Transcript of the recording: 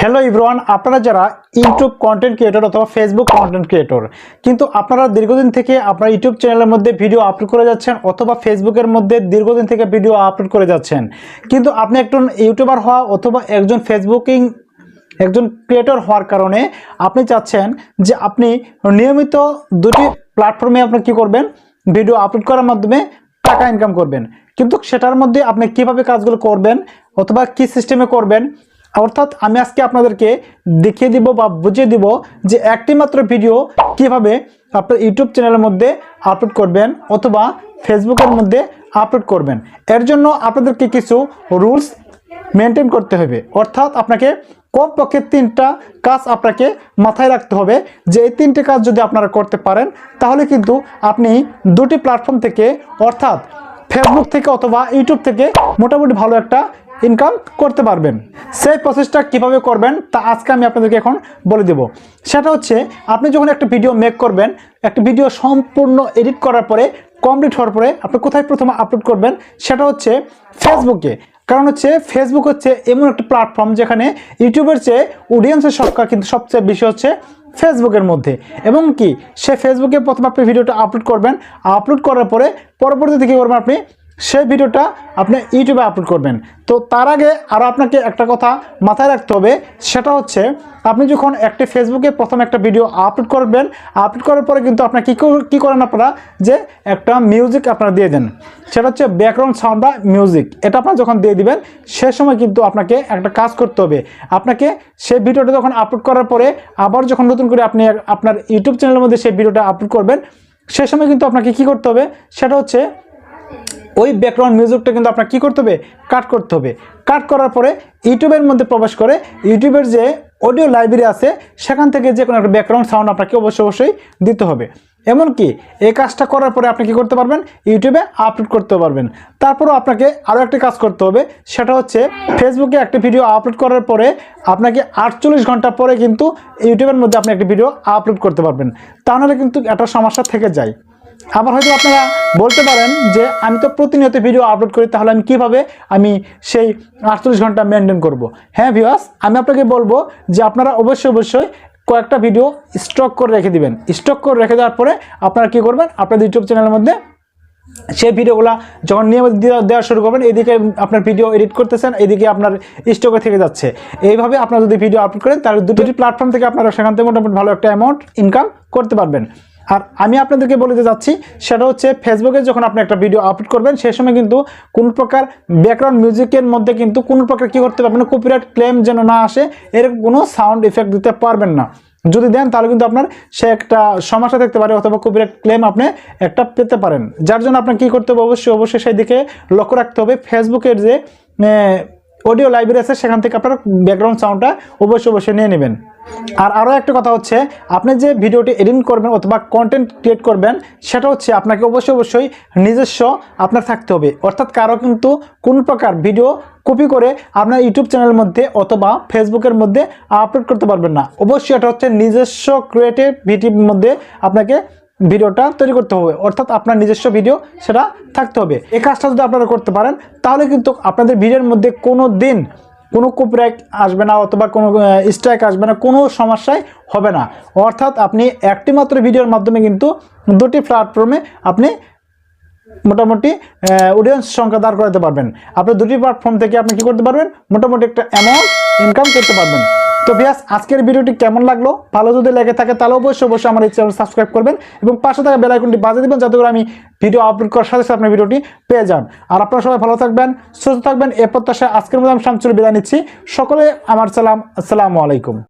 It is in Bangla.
হ্যালো ইব্রান আপনারা যারা ইউটিউব কন্টেন্ট ক্রিয়েটর অথবা ফেসবুক কন্টেন্ট ক্রিয়েটর কিন্তু আপনারা দীর্ঘদিন থেকে আপনার ইউটিউব চ্যানেলের মধ্যে ভিডিও আপলোড করে যাচ্ছেন অথবা ফেসবুকের মধ্যে দীর্ঘদিন থেকে ভিডিও আপলোড করে যাচ্ছেন, কিন্তু আপনি একজন ইউটিউবার হওয়া অথবা একজন ফেসবুকিং একজন ক্রিয়েটর হওয়ার কারণে আপনি চাচ্ছেন যে আপনি নিয়মিত দুটি প্ল্যাটফর্মে আপনি কি করবেন? ভিডিও আপলোড করার মাধ্যমে টাকা ইনকাম করবেন। কিন্তু সেটার মধ্যে আপনি কীভাবে কাজগুলো করবেন অথবা কি সিস্টেমে করবেন? অর্থাৎ আমি আজকে আপনাদেরকে দেখিয়ে দিব বা বুঝিয়ে দিব যে একটি মাত্র ভিডিও কীভাবে আপনার ইউটিউব চ্যানেলের মধ্যে আপলোড করবেন অথবা ফেসবুকের মধ্যে আপলোড করবেন। এর জন্য আপনাদেরকে কিছু রুলস মেনটেন করতে হবে। অর্থাৎ আপনাকে কমপক্ষে তিনটা কাজ আপনাকে মাথায় রাখতে হবে। যে এই তিনটে কাজ যদি আপনারা করতে পারেন, তাহলে কিন্তু আপনি দুটি প্ল্যাটফর্ম থেকে, অর্থাৎ ফেসবুক থেকে অথবা ইউটিউব থেকে মোটামুটি ভালো একটা ইনকাম করতে পারবেন। সেই প্রসেসটা কীভাবে করবেন তা আজকে আমি আপনাদেরকে এখন বলে দেব। সেটা হচ্ছে, আপনি যখন একটা ভিডিও মেক করবেন, একটা ভিডিও সম্পূর্ণ এডিট করার পরে কমপ্লিট হওয়ার পরে আপনি কোথায় প্রথমে আপলোড করবেন, সেটা হচ্ছে ফেসবুকে কারণ হচ্ছে ফেসবুক হচ্ছে এমন একটা প্ল্যাটফর্ম যেখানে ইউটিউবের চেয়ে অডিয়েন্সের সংখ্যা কিন্তু সবচেয়ে বেশি হচ্ছে ফেসবুকের মধ্যে। এবং কি, সে ফেসবুকে প্রথমে আপনি ভিডিওটা আপলোড করবেন। আপলোড করার পরে, পরবর্তীতে কী করবেন আপনি? সেই ভিডিওটা আপনি ইউটিউবে আপলোড করবেন। তো তার আগে আরও আপনাকে একটা কথা মাথায় রাখতে হবে, সেটা হচ্ছে আপনি যখন একটি ফেসবুকে প্রথম একটা ভিডিও আপলোড করবেন আপলোড করার পরে কিন্তু আপনার কী কী করেন আপনারা? যে একটা মিউজিক আপনারা দিয়ে দেন। সেটা হচ্ছে ব্যাকগ্রাউন্ড সাউন্ড বা মিউজিক এটা আপনারা যখন দিয়ে দিবেন, সে সময় কিন্তু আপনাকে একটা কাজ করতে হবে। আপনাকে সেই ভিডিওটা যখন আপলোড করার পরে আবার যখন নতুন করে আপনি আপনার ইউটিউব চ্যানেলের মধ্যে সেই ভিডিওটা আপলোড করবেন, সে সময় কিন্তু আপনাকে কি করতে হবে? সেটা হচ্ছে ওই ব্যাকগ্রাউন্ড মিউজিকটা কিন্তু আপনার কী করতে হবে? কাট করতে হবে। কাট করার পরে ইউটিউবের মধ্যে প্রবেশ করে ইউটিউবের যে অডিও লাইব্রেরি আছে, সেখান থেকে যে কোনো একটা ব্যাকগ্রাউন্ড সাউন্ড আপনাকে অবশ্যই অবশ্যই দিতে হবে। এমনকি এই কাজটা করার পরে আপনি কি করতে পারবেন? ইউটিউবে আপলোড করতে পারবেন। তারপরও আপনাকে আরও একটা কাজ করতে হবে, সেটা হচ্ছে ফেসবুকে একটা ভিডিও আপলোড করার পরে আপনাকে আটচল্লিশ ঘণ্টা পরে কিন্তু ইউটিউবের মধ্যে আপনি একটা ভিডিও আপলোড করতে পারবেন। তা নাহলে কিন্তু একটা সমস্যা থেকে যায়। আবার হয়তো আপনারা বলতে পারেন যে আমি তো প্রতিনিয়ত ভিডিও আপলোড করি, তাহলে আমি কীভাবে আমি সেই আটচল্লিশ ঘণ্টা মেনটেন করব? হ্যাঁ ভিওয়াস আমি আপনাকে বলব যে আপনারা অবশ্যই অবশ্যই কয়েকটা ভিডিও স্টক করে রেখে দিবেন। স্টক করে রেখে দেওয়ার পরে আপনারা কি করবেন? আপনাদের ইউটিউব চ্যানেলের মধ্যে সেই ভিডিওগুলো যখন নিয়মিত দেওয়া- শুরু করবেন, এদিকে আপনার ভিডিও এডিট করতেছেন, এদিকে আপনার স্টকে থেকে যাচ্ছে। এইভাবে আপনারা যদি ভিডিও আপলোড করেন, তাহলে দুটি প্ল্যাটফর্ম থেকে আপনারা সেখান থেকে মোটামুটি ভালো একটা অ্যামাউন্ট ইনকাম করতে পারবেন। আর আমি আপনাদেরকে বলতে যাচ্ছি, সেটা হচ্ছে ফেসবুকে যখন আপনি একটা ভিডিও আপলোড করবেন, সেই সময় কিন্তু কোন প্রকার ব্যাকগ্রাউন্ড মিউজিকের মধ্যে কিন্তু কোন প্রকার কী করতে পারবেন কপিরাইট ক্লেম যেন না আসে এরকম কোনো সাউন্ড ইফেক্ট দিতে পারবেন না। যদি দেন, তাহলে কিন্তু আপনার সে একটা সমস্যা থাকতে পারে, অথবা কপিরাইট ক্লেম আপনি একটা পেতে পারেন। যার জন্য আপনার কী করতে হবে? অবশ্যই অবশ্যই সেই দিকে লক্ষ্য রাখতে হবে। ফেসবুকের যে অডিও লাইব্রেরি আছে, সেখান থেকে আপনার ব্যাকগ্রাউন্ড সাউন্ডটা অবশ্যই অবশ্যই নিয়ে নেবেন। আর আরও একটা কথা হচ্ছে, আপনি যে ভিডিওটি এডিট করবেন অথবা কন্টেন্ট ক্রিয়েট করবেন, সেটা হচ্ছে আপনাকে অবশ্যই অবশ্যই নিজস্ব আপনার থাকতে হবে। অর্থাৎ কারও কিন্তু কোন প্রকার ভিডিও কপি করে আপনার ইউটিউব চ্যানেলের মধ্যে অথবা ফেসবুকের মধ্যে আপলোড করতে পারবেন না। অবশ্যই এটা হচ্ছে নিজস্ব ক্রিয়েটিভ ভিডিওর মধ্যে আপনাকে ভিডিওটা তৈরি করতে হবে, অর্থাৎ আপনার নিজস্ব ভিডিও সেটা থাকতে হবে। এই কাজটা যদি আপনারা করতে পারেন, তাহলে কিন্তু আপনাদের ভিডিওর মধ্যে কোনো দিন কোনো কপিরাইট আসবে না অথবা কোনো স্ট্রাইক আসবে না, কোনো সমস্যায় হবে না। অর্থাৎ আপনি একটি মাত্র ভিডিওর মাধ্যমে কিন্তু দুটি প্ল্যাটফর্মে আপনি মোটামুটি অডিয়েন্স সংখ্যা দাঁড় করাতে পারবেন। আপনি দুটি প্ল্যাটফর্ম থেকে আপনি কি করতে পারবেন? মোটামুটি একটা অ্যামাউন্ট ইনকাম করতে পারবেন। তো ভিয়াস, আজকের ভিডিওটি কেমন লাগল? ভালো যদি লেগে থাকে, তাহলে অবশ্যই অবশ্যই আমার এই চ্যানেল সাবস্ক্রাইব করবেন এবং পাশে থাকা বেলাইকনটি বাজিয়ে দেবেন যাতে করে আমি ভিডিও আপলোড করার সাথে সাথে আপনার ভিডিওটি পেয়ে যান। আর আপনারা সবাই ভালো থাকবেন, সুস্থ থাকবেন, এ প্রত্যাশায় আজকের মধ্যে আমি শামচুর বিদায় নিচ্ছি। সকলে আমার সালাম, আসসালামু আলাইকুম।